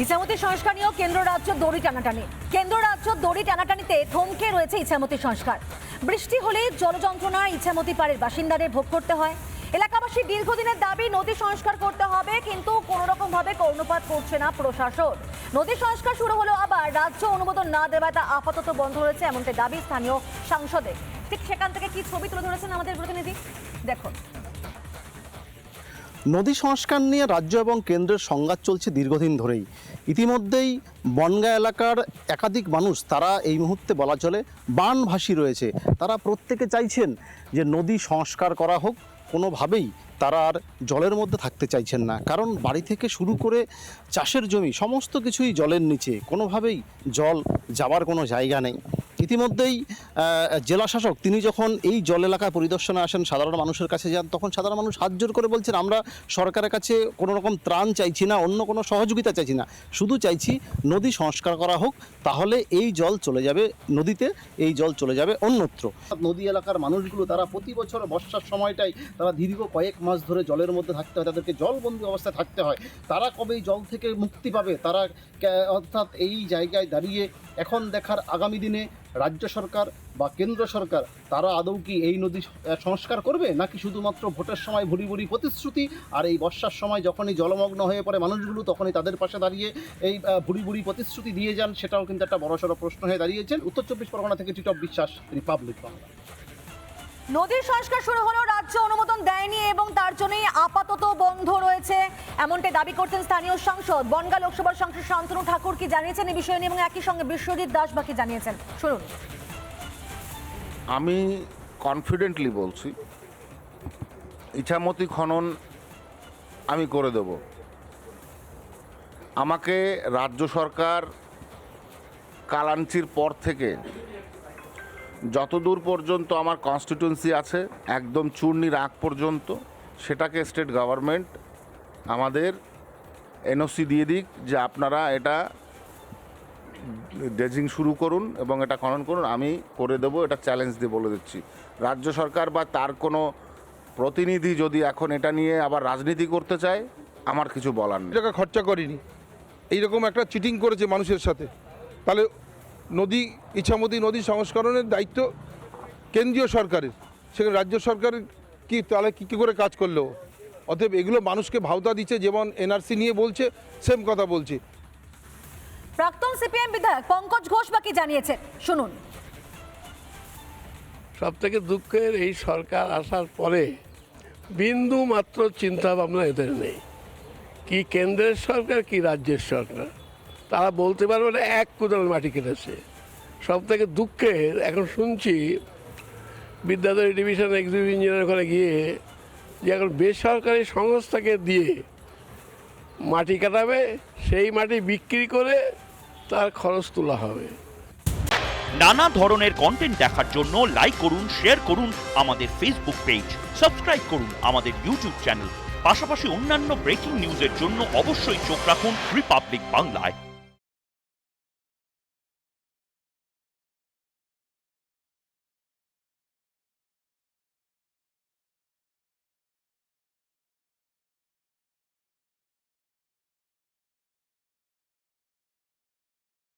ইছামতি সংস্কার নিয়েও কেন্দ্র রাজ্য দড়ি টানাটানি। কেন্দ্র রাজ্য দড়ি টানাটানিতে থমকে রয়েছে ইছামতি সংস্কার। বৃষ্টি হলে জলযন্ত্রণা ইছামতি পাড়ের বাসিন্দাদের ভোগ করতে হয়। এলাকাবাসীর দীর্ঘদিনের দাবি, নদী সংস্কার করতে হবে, কিন্তু কোনো রকম ভাবে কর্ণপাত করছে না প্রশাসন। নদী সংস্কার শুরু হলো আবার, রাজ্য অনুমোদন না দেওয়ায় তা আপাতত বন্ধ রয়েছে এমনটাই দাবি স্থানীয় সাংসদের। ঠিক সেখান থেকে কি ছবি তুলে ধরেছেন আমাদের প্রতিনিধি? দেখুন। নদী সংস্কার নিয়ে রাজ্য এবং কেন্দ্রের সংঘাত চলছে দীর্ঘদিন ধরেই। ইতিমধ্যেই বনগা এলাকার একাধিক মানুষ তারা এই মুহূর্তে বলা চলে বানভাসী রয়েছে। তারা প্রত্যেকে চাইছেন যে নদী সংস্কার করা হোক, কোনোভাবেই তারা আর জলের মধ্যে থাকতে চাইছেন না। কারণ বাড়ি থেকে শুরু করে চাষের জমি, সমস্ত কিছুই জলের নিচে। কোনোভাবেই জল যাওয়ার কোনো জায়গা নেই। ইতিমধ্যেই জেলা শাসক তিনি যখন এই জল এলাকা পরিদর্শনে আসেন, সাধারণ মানুষের কাছে যান, তখন সাধারণ মানুষ হাত জোর করে বলছেন, আমরা সরকারের কাছে কোনো রকম ত্রাণ চাইছি না, অন্য কোনো সহযোগিতা চাইছি না। শুধু চাইছি নদী সংস্কার করা হোক, তাহলে এই জল চলে যাবে নদীতে, এই জল চলে যাবে অন্যত্র। নদী এলাকার মানুষগুলো, তারা প্রতি বছর বর্ষার সময়টাই, তারা দীর্ঘ কয়েক মাস ধরে জলের মধ্যে থাকতে হয়, তাদেরকে জলবন্দি অবস্থায় থাকতে হয়। তারা কবে এই জল থেকে মুক্তি পাবে? তারা অর্থাৎ এই জায়গায় দাঁড়িয়ে এখন দেখার আগামী দিনে রাজ্য সরকার বা কেন্দ্র সরকার, তারা আদৌ কি এই নদী সংস্কার করবে? নাকি শুধুমাত্র ভোটের সময় ভুরি ভুরি প্রতিশ্রুতি আর এই বর্ষার সময় যখনই জলমগ্ন হয়ে পড়ে মানুষগুলো, তখনই তাদের পাশে দাঁড়িয়ে এই ভুরি ভুরি প্রতিশ্রুতি দিয়ে যান, সেটাও কিন্তু একটা বড়সড় প্রশ্ন হয়ে দাঁড়িয়েছেন উত্তর চব্বিশ পরগনা থেকে টিটপ বিশ্বাস, রিপাবলিক বাংলা। নদীর সংস্কার শুরু হলেও রাজ্য অনুমোদন দেয়নি এবং তার জন্যই আপাতত বন্ধ রয়েছে এমনটাই দাবি করছেন স্থানীয় সাংসদ। বনগা লোকসভার সাংসদ শান্তনু ঠাকুর কি জানিয়েছেন এই বিষয় নিয়ে এবং একই সঙ্গে বিশ্বজিৎ দাস বাকি জানিয়েছেন? শুনুন। আমি কনফিডেন্টলি বলছি, ইছামতি খনন আমি করে দেব। আমাকে রাজ্য সরকার কালাঞ্চির পর থেকে যতদূর পর্যন্ত আমার কনস্টিটিউন্সি আছে, একদম চূর্ণির আগ পর্যন্ত, সেটাকে স্টেট গভর্নমেন্ট আমাদের এনওসি দিয়ে দিক যে আপনারা এটা ড্রেজিং শুরু করুন এবং এটা খনন করুন, আমি করে দেবো, এটা চ্যালেঞ্জ দিয়ে বলে দিচ্ছি। রাজ্য সরকার বা তার কোনো প্রতিনিধি যদি এখন এটা নিয়ে আবার রাজনীতি করতে চায়, আমার কিছু বলার নেই। টাকা খরচা করিনি। এইরকম একটা চিটিং করেছে মানুষের সাথে। তাহলে নদী ইচ্ছামতি নদী সংস্করণের দায়িত্ব কেন্দ্রীয় সরকারের। সেখানে রাজ্য সরকার কি, তাহলে কী কী করে কাজ করল অতএব এগুলো মানুষকে ভাওতা দিচ্ছে যেমন এনআরসি নিয়ে বলছে সেম কথা বলছে। প্রাক্তন সিপিএম বিধায়ক পঙ্কজ ঘোষ বাকি জানিয়েছেন? শুনুন। সব থেকে দুঃখের এই সরকার আসার পরে বিন্দু মাত্র চিন্তা ভাবনা এদের নেই। কি কেন্দ্রের সরকার কি রাজ্যের সরকার। তারা বলতে পারবে না এক কোদাল মাটি কেটেছে। সব থেকে দুঃখের এখন শুনছি বিদ্যাধরী ডিভিশন এক্সিকিউটিভ ইঞ্জিনিয়ার ওখানে গিয়ে যে এখন বেসরকারি সংস্থাকে দিয়ে মাটি কাটাবে, সেই মাটি বিক্রি করে তার খরচ তোলা হবে। নানা ধরনের কন্টেন্ট দেখার জন্য লাইক করুন শেয়ার করুন আমাদের ফেসবুক পেজ সাবস্ক্রাইব করুন আমাদের ইউটিউব চ্যানেল পাশাপাশি অন্যান্য ব্রেকিং নিউজের জন্য অবশ্যই চোখ রাখুন রিপাবলিক বাংলায়